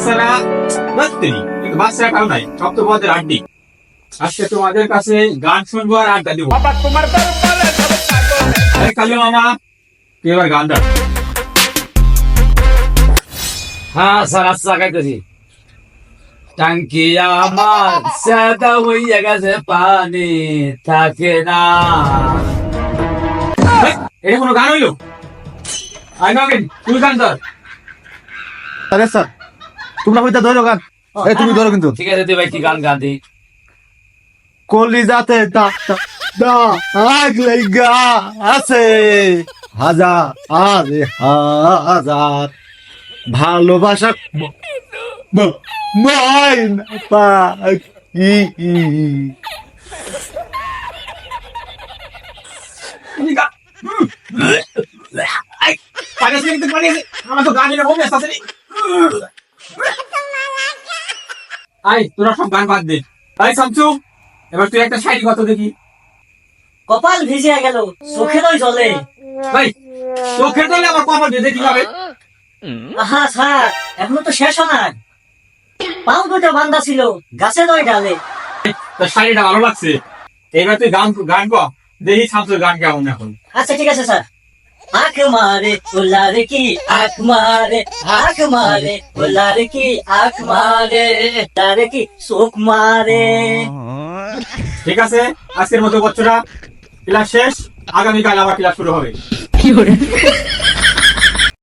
বাচ্চারা বাচ্চারই কিন্তু বাচ্চারা কাউ নাই সব তো পদের আড্ডি। আজকে তোমাদের কাছে গান শুনব আর আড্ডা দিব। আরে কালী মামা তুই এবার গান ডাক? হ্যাঁ স্যার আচ্ছা গাইতেছি। টাঙ্কি আমার সাদা হইয়া গেছে পানি থাকে না। এটা কোনো গান হইল? আই নগেন তুই গান ধর। আরে স্যার তোমরা কইতা ধরো গান। এই তুমি ধরো কিন্তু। ঠিক আছে তুই ভাই কি গান গান দি? কলিজাতে দা দা দা আগ লাগা আছে। হাজার আরে হাজার। ভালোবাসা মাইন পাখি গা আই পানি আছে কিন্তু পানি আছে তো আই তোরা সব গান বাদ দে। আই সামসু এবার তুই একটা শাড়ি কত দেখি। কপাল ভিজে গেল চোখেরই জলে। ভাই দলে আমার কপাল বেঁধে কি হবে আহা স্যার এখনও তো শেষ হয় পাও দুটো বান্ধা ছিল গাছের ওই ডালে। তোর শাড়িটা ভালো লাগছে। এবার তুই গান গান গো দেখি সামসুর গান কেমন এখন। আচ্ছা ঠিক আছে স্যার। আখ মারে উল্লার কি আখ মারে? আখ মারে উল্লার কি আখ মারে? তার কি চোখ মারে? ঠিক আছে আজকের মতো বচ্চরা ক্লাস শেষ আগামীকাল আবার ক্লাস শুরু হবে।